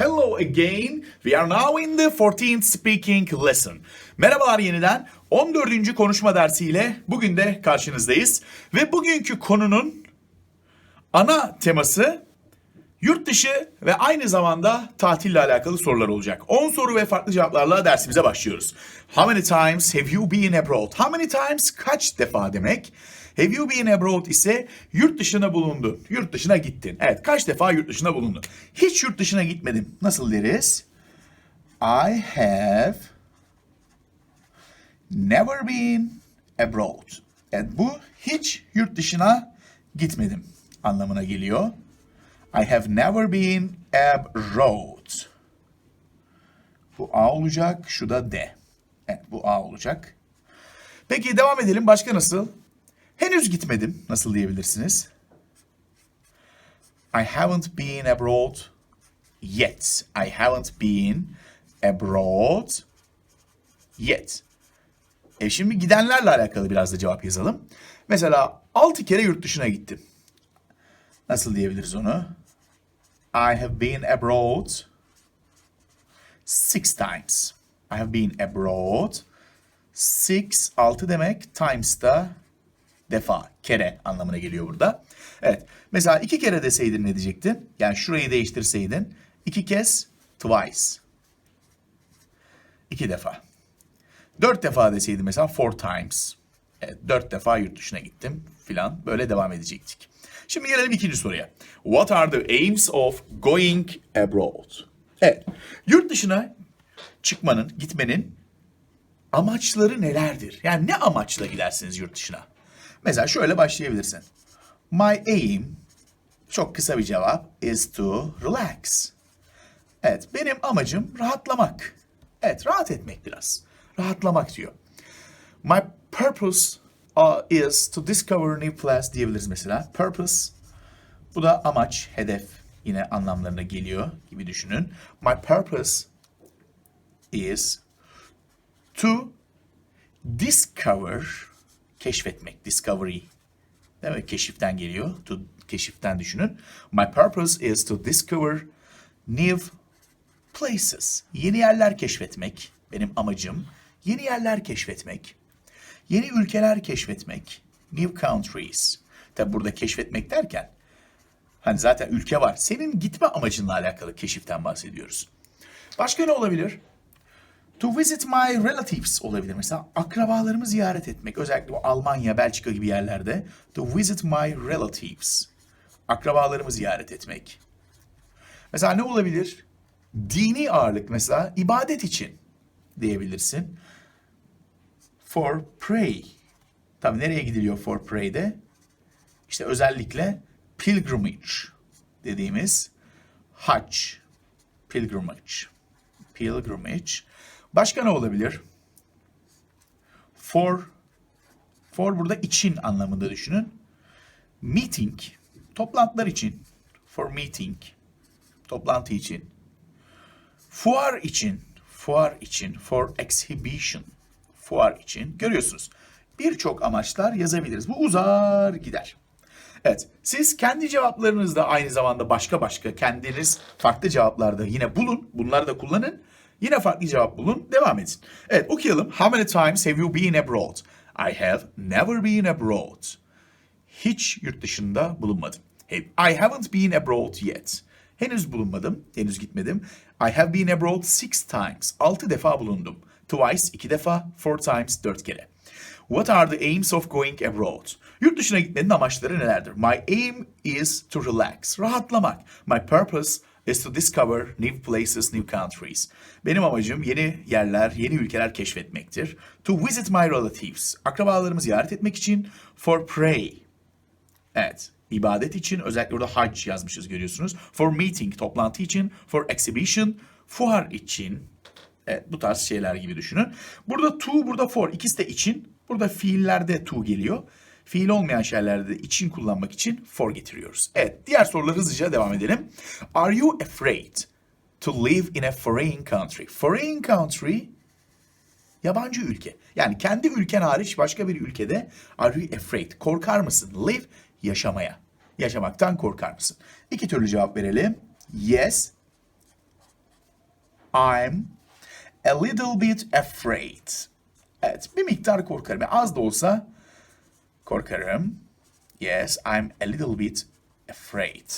Hello again. We are now in the 14th speaking lesson. Merhabalar yeniden. 14. konuşma dersiyle bugün de karşınızdayız. Ve bugünkü konunun ana teması yurt dışı ve aynı zamanda tatille alakalı sorular olacak. 10 soru ve farklı cevaplarla dersimize başlıyoruz. How many times have you been abroad? How many times kaç defa demek? Have you been abroad ise yurt dışına bulundun. Yurt dışına gittin. Evet kaç defa yurt dışına bulundun? Hiç yurt dışına gitmedim. Nasıl deriz? I have never been abroad. Evet bu hiç yurt dışına gitmedim anlamına geliyor. I have never been abroad. Bu A olacak, şu da D. Evet bu A olacak. Peki devam edelim. Başka nasıl? Henüz gitmedim. Nasıl diyebilirsiniz? I haven't been abroad yet. I haven't been abroad yet. E şimdi gidenlerle alakalı biraz da cevap yazalım. Mesela 6 kere yurt dışına gittim. Nasıl diyebiliriz onu? I have been abroad six times. I have been abroad. Six, altı demek. Times da defa, kere anlamına geliyor burada. Evet. Mesela iki kere deseydin ne diyecektin? Yani şurayı değiştirseydin. iki kez twice. İki defa. Dört defa deseydin mesela four times. Evet, dört defa yurt dışına gittim filan. Böyle devam edecektik. Şimdi gelelim ikinci soruya. What are the aims of going abroad? Evet. Yurt dışına çıkmanın, gitmenin amaçları nelerdir? Yani ne amaçla gidersiniz yurt dışına? Mesela şöyle başlayabilirsin. My aim, çok kısa bir cevap, is to relax. Evet, benim amacım rahatlamak. Evet, rahat etmek biraz. Rahatlamak diyor. My purpose uh, is to discover new place diyebiliriz mesela. Purpose, bu da amaç, hedef yine anlamlarına geliyor gibi düşünün. My purpose is to discover, keşfetmek, discovery. Mi? Keşiften geliyor. To, keşiften düşünün. My purpose is to discover new places. Yeni yerler keşfetmek benim amacım. Yeni yerler keşfetmek. Yeni ülkeler keşfetmek. New countries. Tabi burada keşfetmek derken hani zaten ülke var. Senin gitme amacınla alakalı keşiften bahsediyoruz. Başka ne olabilir? To visit my relatives olabilir. Mesela akrabalarımı ziyaret etmek. Özellikle bu Almanya, Belçika gibi yerlerde. To visit my relatives. Akrabalarımı ziyaret etmek. Mesela ne olabilir? Dini ağırlık mesela ibadet için diyebilirsin. For pray. Tabii nereye gidiliyor for pray'de? İşte özellikle pilgrimage dediğimiz hac. Pilgrimage. Pilgrimage. Başka ne olabilir? For for burada için anlamında düşünün. Meeting toplantılar için. For meeting toplantı için. Fuar için, fuar için, for exhibition, fuar için. Görüyorsunuz. Birçok amaçlar yazabiliriz. Bu uzar gider. Evet, siz kendi cevaplarınızda aynı zamanda başka başka kendiniz farklı cevaplarda yine bulun. Bunları da kullanın. Yine farklı cevap bulun. Devam edin. Evet, okuyalım. How many times have you been abroad? I have never been abroad. Hiç yurt dışında bulunmadım. I haven't been abroad yet. Henüz bulunmadım, henüz gitmedim. I have been abroad six times. Altı defa bulundum. Twice, iki defa, four times, dört kere. What are the aims of going abroad? Yurt dışına gitmenin amaçları nelerdir? My aim is to relax. Rahatlamak. My purpose is to discover new places, new countries. Benim amacım yeni yerler, yeni ülkeler keşfetmektir. To visit my relatives. Akrabalarımı ziyaret etmek için. For pray. Evet. ibadet için özellikle orada hac yazmışız görüyorsunuz. For meeting toplantı için, for exhibition fuar için. Evet bu tarz şeyler gibi düşünün. Burada to, burada for ikisi de için. Burada fiillerde to geliyor. Fiil olmayan şeylerde de için kullanmak için for getiriyoruz. Evet diğer soruları hızlıca devam edelim. Are you afraid to live in a foreign country? Foreign country yabancı ülke. Yani kendi ülken hariç başka bir ülkede are you afraid? Korkar mısın? Live yaşamaya. Yaşamaktan korkar mısın? İki türlü cevap verelim. Yes I'm a little bit afraid. Evet, bir miktar korkarım. Yani az da olsa korkarım. Yes, I'm a little bit afraid.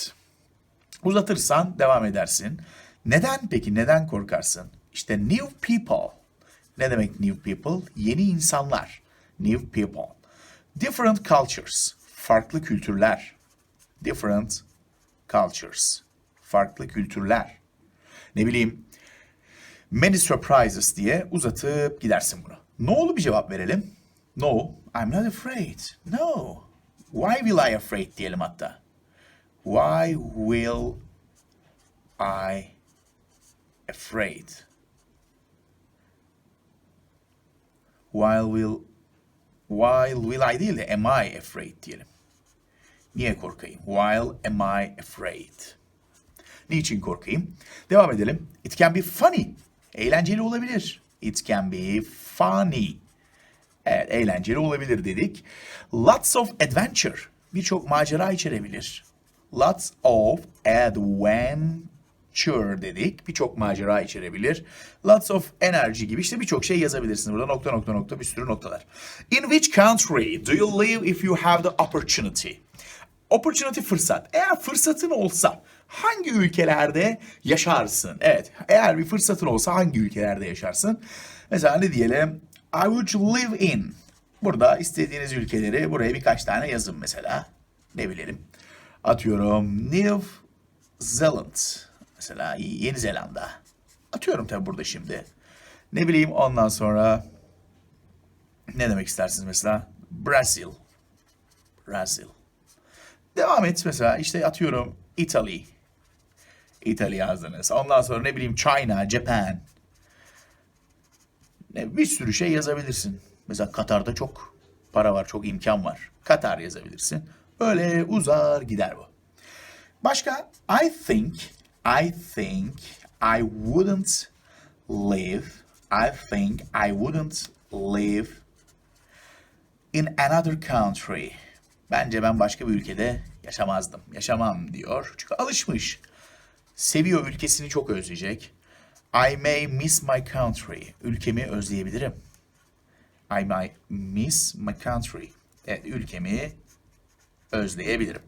Uzatırsan devam edersin. Neden peki? Neden korkarsın? İşte new people. Ne demek new people? Yeni insanlar. New people. Different cultures. Farklı kültürler. Different cultures. Farklı kültürler. Ne bileyim many surprises diye uzatıp gidersin bunu. No'lu bir cevap verelim. No, I'm not afraid. No. Why will I afraid diyelim hatta. Why will I afraid? While will while will I değil de am I afraid diyelim. Niye korkayım? While am I afraid? Niçin korkayım? Devam edelim. It can be funny. Eğlenceli olabilir. It can be funny. Evet, eğlenceli olabilir dedik. Lots of adventure. Birçok macera içerebilir. Lots of adventure dedik. Birçok macera içerebilir. Lots of energy gibi işte birçok şey yazabilirsiniz. Burada nokta nokta nokta bir sürü noktalar. In which country do you live if you have the opportunity? Opportunity fırsat. Eğer fırsatın olsa hangi ülkelerde yaşarsın? Evet, eğer bir fırsatın olsa hangi ülkelerde yaşarsın? Mesela ne diyelim? I would live in. Burada istediğiniz ülkeleri buraya birkaç tane yazın mesela. Ne bilelim? Atıyorum New Zealand. Mesela Yeni Zelanda. Atıyorum tabii burada şimdi. Ne bileyim ondan sonra ne demek istersiniz mesela? Brazil. Brazil. Devam et mesela işte atıyorum Italy. Italy yazdınız. Ondan sonra ne bileyim China, Japan. Ne, bir sürü şey yazabilirsin. Mesela Katar'da çok para var, çok imkan var. Katar yazabilirsin. Öyle uzar gider bu. Başka? I think, I think I wouldn't live, I think I wouldn't live in another country. Bence ben başka bir ülkede yaşamazdım. Yaşamam diyor. Çünkü alışmış. Seviyor ülkesini çok özleyecek. I may miss my country. Ülkemi özleyebilirim. I may miss my country. Evet, ülkemi özleyebilirim.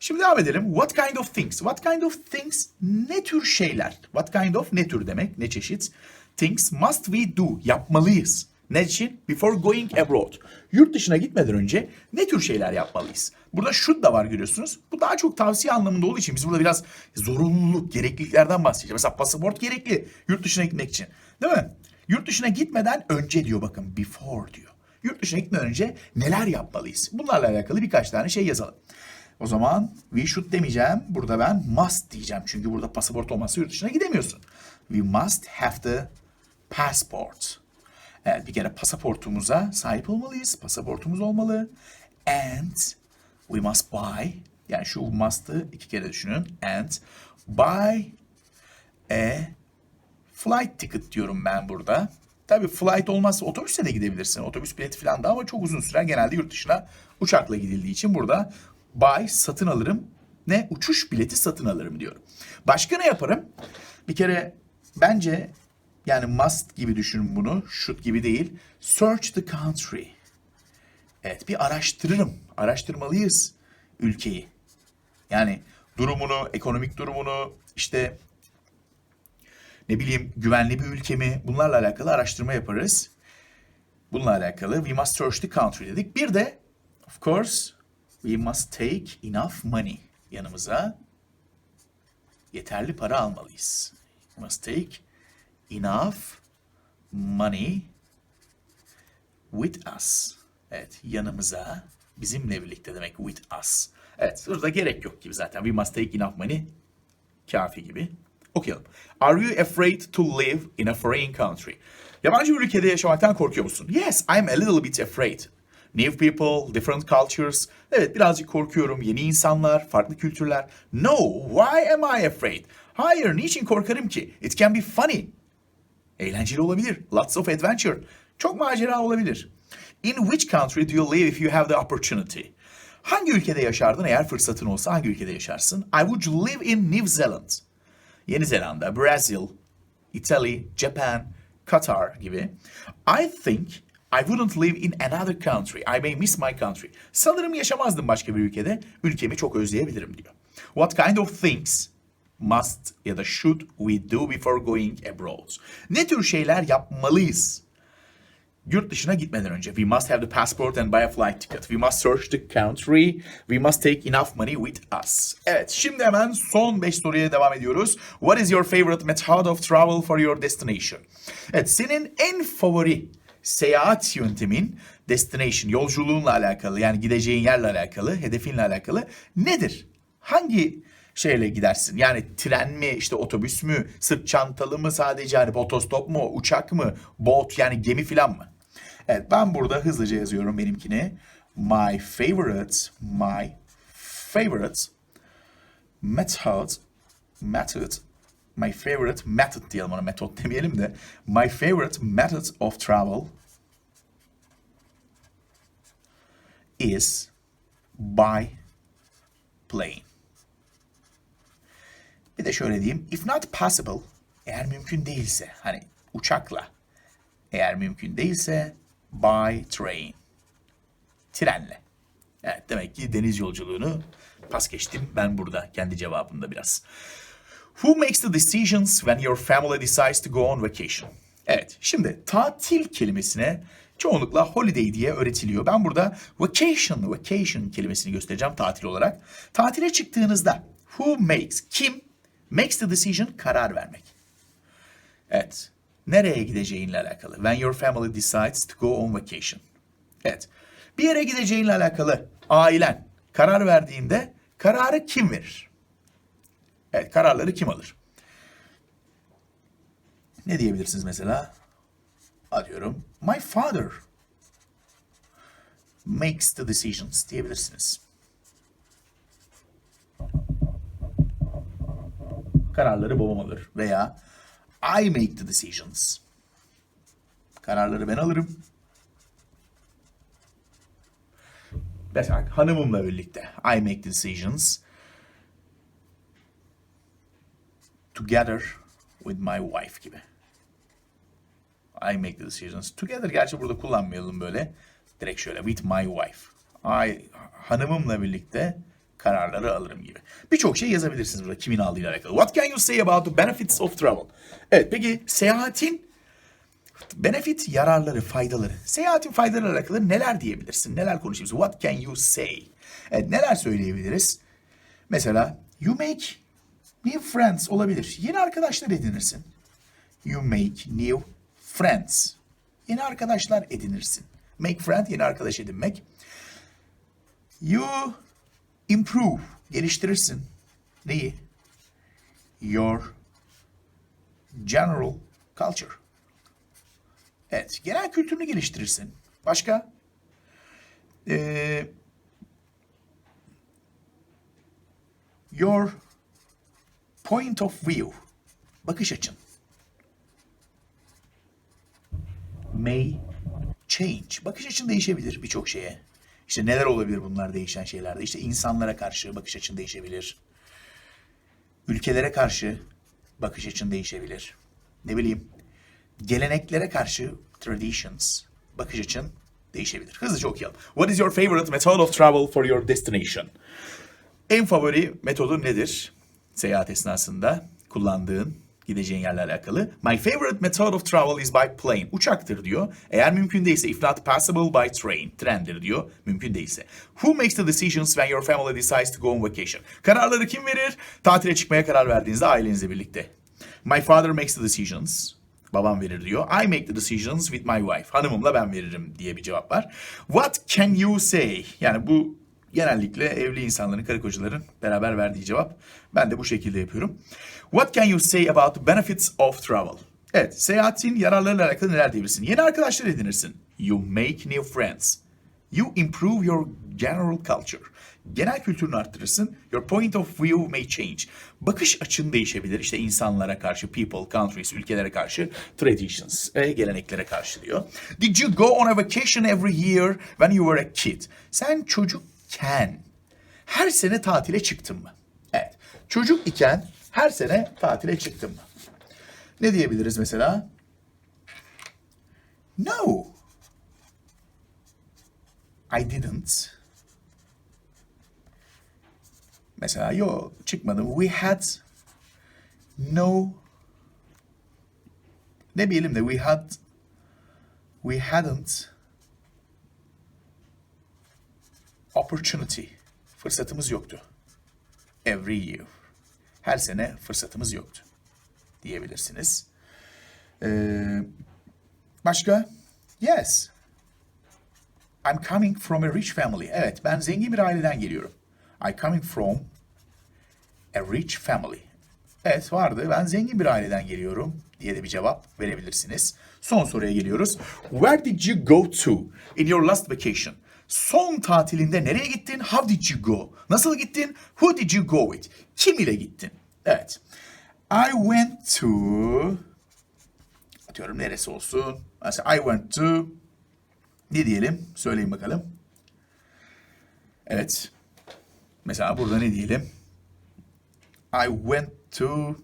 Şimdi devam edelim. What kind of things? What kind of things? Ne tür şeyler? What kind of ne tür demek? Ne çeşit? Things must we do? Yapmalıyız. Ne için? Before going abroad. Yurt dışına gitmeden önce ne tür şeyler yapmalıyız? Burada should da var görüyorsunuz. Bu daha çok tavsiye anlamında olduğu için biz burada biraz zorunluluk, gerekliliklerden bahsedeceğiz. Mesela pasaport gerekli yurt dışına gitmek için. Değil mi? Yurt dışına gitmeden önce diyor bakın before diyor. Yurt dışına gitmeden önce neler yapmalıyız? Bunlarla alakalı birkaç tane şey yazalım. O zaman we should demeyeceğim. Burada ben must diyeceğim. Çünkü burada pasaport olmazsa yurt dışına gidemiyorsun. We must have the passport. Evet bir kere pasaportumuza sahip olmalıyız. Pasaportumuz olmalı. And we must buy. Yani şu must'ı iki kere düşünün. And buy a flight ticket diyorum ben burada. Tabii flight olmazsa otobüsle de gidebilirsin. Otobüs bileti falan da ama çok uzun sürer. Genelde yurt dışına uçakla gidildiği için burada buy satın alırım. Ne? Uçuş bileti satın alırım diyorum. Başka ne yaparım? Bir kere bence yani must gibi düşünün bunu. Should gibi değil. Search the country. Evet bir araştırırım. Araştırmalıyız ülkeyi. Yani durumunu, ekonomik durumunu, işte ne bileyim güvenli bir ülke mi bunlarla alakalı araştırma yaparız. Bununla alakalı we must search the country dedik. Bir de of course we must take enough money yanımıza yeterli para almalıyız. We must take enough money with us. Evet yanımıza bizimle birlikte demek with us. Evet burada gerek yok gibi zaten. We must take enough money kafi gibi. Okuyalım. Are you afraid to live in a foreign country? Yabancı bir ülkede yaşamaktan korkuyor musun? Yes, I'm a little bit afraid. New people, different cultures. Evet, birazcık korkuyorum. Yeni insanlar, farklı kültürler. No, why am I afraid? Hayır, niçin korkarım ki? It can be funny. Eğlenceli olabilir. Lots of adventure. Çok macera olabilir. In which country do you live if you have the opportunity? Hangi ülkede yaşardın eğer fırsatın olsa hangi ülkede yaşarsın? I would live in New Zealand. Yeni Zelanda, Brazil, Italy, Japan, Qatar gibi. I think I wouldn't live in another country. I may miss my country. Sanırım yaşamazdım başka bir ülkede. Ülkemi çok özleyebilirim diyor. What kind of things must ya da should we do before going abroad? Ne tür şeyler yapmalıyız yurt dışına gitmeden önce? We must have the passport and buy a flight ticket. We must search the country. We must take enough money with us. Evet, şimdi hemen son 5 soruya devam ediyoruz. What is your favorite method of travel for your destination? Evet, senin en favori seyahat yöntemin destination, yolculuğunla alakalı yani gideceğin yerle alakalı, hedefinle alakalı nedir? Hangi şeyle gidersin? Yani tren mi, işte otobüs mü, sırt çantalı mı sadece hani otostop mu, uçak mı, bot yani gemi falan mı? Evet ben burada hızlıca yazıyorum benimkini. My favorite, my favorite method, method, my favorite method diyelim ona metot demeyelim de. My favorite method of travel is by plane. Bir de şöyle diyeyim. If not possible, eğer mümkün değilse, hani uçakla, eğer mümkün değilse by train. Trenle. Evet demek ki deniz yolculuğunu pas geçtim ben burada kendi cevabımda biraz. Who makes the decisions when your family decides to go on vacation? Evet şimdi tatil kelimesine çoğunlukla holiday diye öğretiliyor. Ben burada vacation, vacation kelimesini göstereceğim tatil olarak. Tatile çıktığınızda who makes, kim makes the decision karar vermek. Evet. Nereye gideceğinle alakalı. When your family decides to go on vacation. Evet. Bir yere gideceğinle alakalı ailen karar verdiğinde kararı kim verir? Evet, kararları kim alır? Ne diyebilirsiniz mesela? Atıyorum. My father makes the decisions diyebilirsiniz. Kararları babam alır veya I make the decisions. Kararları ben alırım. Mesela hanımımla birlikte I make the decisions together with my wife gibi. I make the decisions together. Gerçi burada kullanmayalım böyle. Direkt şöyle with my wife. I hanımımla birlikte kararları alırım gibi. Birçok şey yazabilirsiniz burada kimin aldığıyla alakalı. What can you say about the benefits of travel? Evet peki seyahatin benefit yararları, faydaları. Seyahatin faydaları alakalı neler diyebilirsin? Neler konuşabilirsin? What can you say? Evet neler söyleyebiliriz? Mesela you make new friends olabilir. Yeni arkadaşlar edinirsin. You make new friends. Yeni arkadaşlar edinirsin. Make friend yeni arkadaş edinmek. You improve geliştirirsin. Neyi? Your general culture. Evet, genel kültürünü geliştirirsin. Başka? Ee, your point of view. Bakış açın. May change. Bakış açın değişebilir birçok şeye. İşte neler olabilir bunlar değişen şeylerde? İşte insanlara karşı bakış açın değişebilir. Ülkelere karşı bakış açın değişebilir. Ne bileyim, geleneklere karşı traditions bakış açın değişebilir. Hızlıca okuyalım. What is your favorite method of travel for your destination? En favori metodun nedir? Seyahat esnasında kullandığın, gideceğin yerle alakalı. My favorite method of travel is by plane. Uçaktır diyor. Eğer mümkün değilse, if not possible by train. Trendir diyor. Mümkün değilse. Who makes the decisions when your family decides to go on vacation? Kararları kim verir? Tatile çıkmaya karar verdiğinizde ailenizle birlikte. My father makes the decisions. Babam verir diyor. I make the decisions with my wife. Hanımımla ben veririm diye bir cevap var. What can you say? Yani bu genellikle evli insanların, karı kocaların beraber verdiği cevap. Ben de bu şekilde yapıyorum. What can you say about the benefits of travel? Evet, seyahatin yararlarıyla alakalı neler diyebilirsin? Yeni arkadaşlar edinirsin. You make new friends. You improve your general culture. Genel kültürünü arttırırsın. Your point of view may change. Bakış açın değişebilir. İşte insanlara karşı, people, countries, ülkelere karşı, traditions, e, geleneklere karşı diyor. Did you go on a vacation every year when you were a kid? Sen çocukken her sene tatile çıktın mı? Evet. Çocuk iken her sene tatile çıktın mı? Ne diyebiliriz mesela? No. I didn't. Mesela yo çıkmadı. We had no ne diyelim de we had we hadn't opportunity fırsatımız yoktu. Every year. Her sene fırsatımız yoktu diyebilirsiniz. Ee, başka? Yes. I'm coming from a rich family. Evet, ben zengin bir aileden geliyorum. I coming from a rich family. Evet vardı. Ben zengin bir aileden geliyorum diye de bir cevap verebilirsiniz. Son soruya geliyoruz. Where did you go to in your last vacation? Son tatilinde nereye gittin? How did you go? Nasıl gittin? Who did you go with? Kim ile gittin? Evet. I went to atıyorum neresi olsun? Mesela I went to ne diyelim? Söyleyin bakalım. Evet. Mesela burada ne diyelim? I went to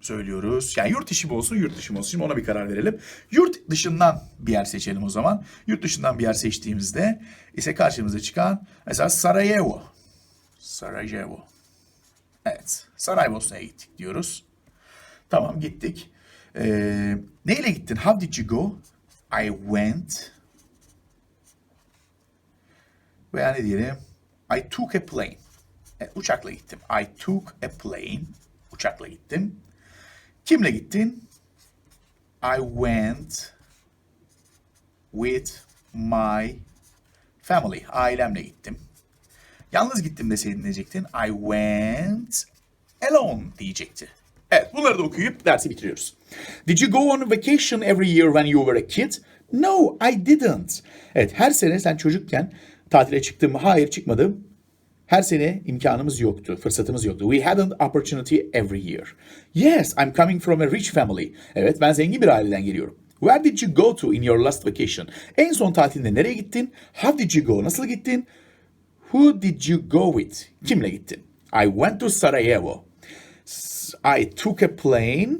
söylüyoruz. Yani yurt dışı mı olsun, yurt dışı mı olsun? Şimdi ona bir karar verelim. Yurt dışından bir yer seçelim o zaman. Yurt dışından bir yer seçtiğimizde ise karşımıza çıkan mesela Sarajevo. Sarajevo. Evet. Saraybosna'ya gittik diyoruz. Tamam gittik. Ee, neyle gittin? How did you go? I went. Veya ne diyelim? I took a plane. Evet, uçakla gittim. I took a plane. Uçakla gittim. Kimle gittin? I went with my family. Ailemle gittim. Yalnız gittim deseydin diyecektin? I went alone diyecekti. Evet bunları da okuyup dersi bitiriyoruz. Did you go on vacation every year when you were a kid? No, I didn't. Evet her sene sen çocukken tatile çıktın mı? Hayır çıkmadım. Her sene imkanımız yoktu, fırsatımız yoktu. We hadn't opportunity every year. Yes, I'm coming from a rich family. Evet, ben zengin bir aileden geliyorum. Where did you go to in your last vacation? En son tatilinde nereye gittin? How did you go? Nasıl gittin? Who did you go with? Kimle gittin? I went to Sarajevo. I took a plane.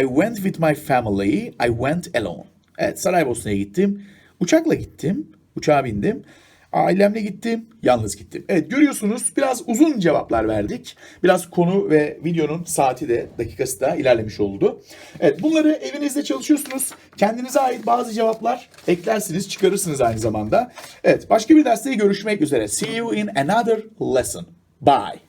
I went with my family. I went alone. Evet, Saraybosna'ya gittim. Uçakla gittim. Uçağa bindim. Ailemle gittim, yalnız gittim. Evet görüyorsunuz biraz uzun cevaplar verdik. Biraz konu ve videonun saati de dakikası da ilerlemiş oldu. Evet bunları evinizde çalışıyorsunuz. Kendinize ait bazı cevaplar eklersiniz, çıkarırsınız aynı zamanda. Evet başka bir derste görüşmek üzere. See you in another lesson. Bye.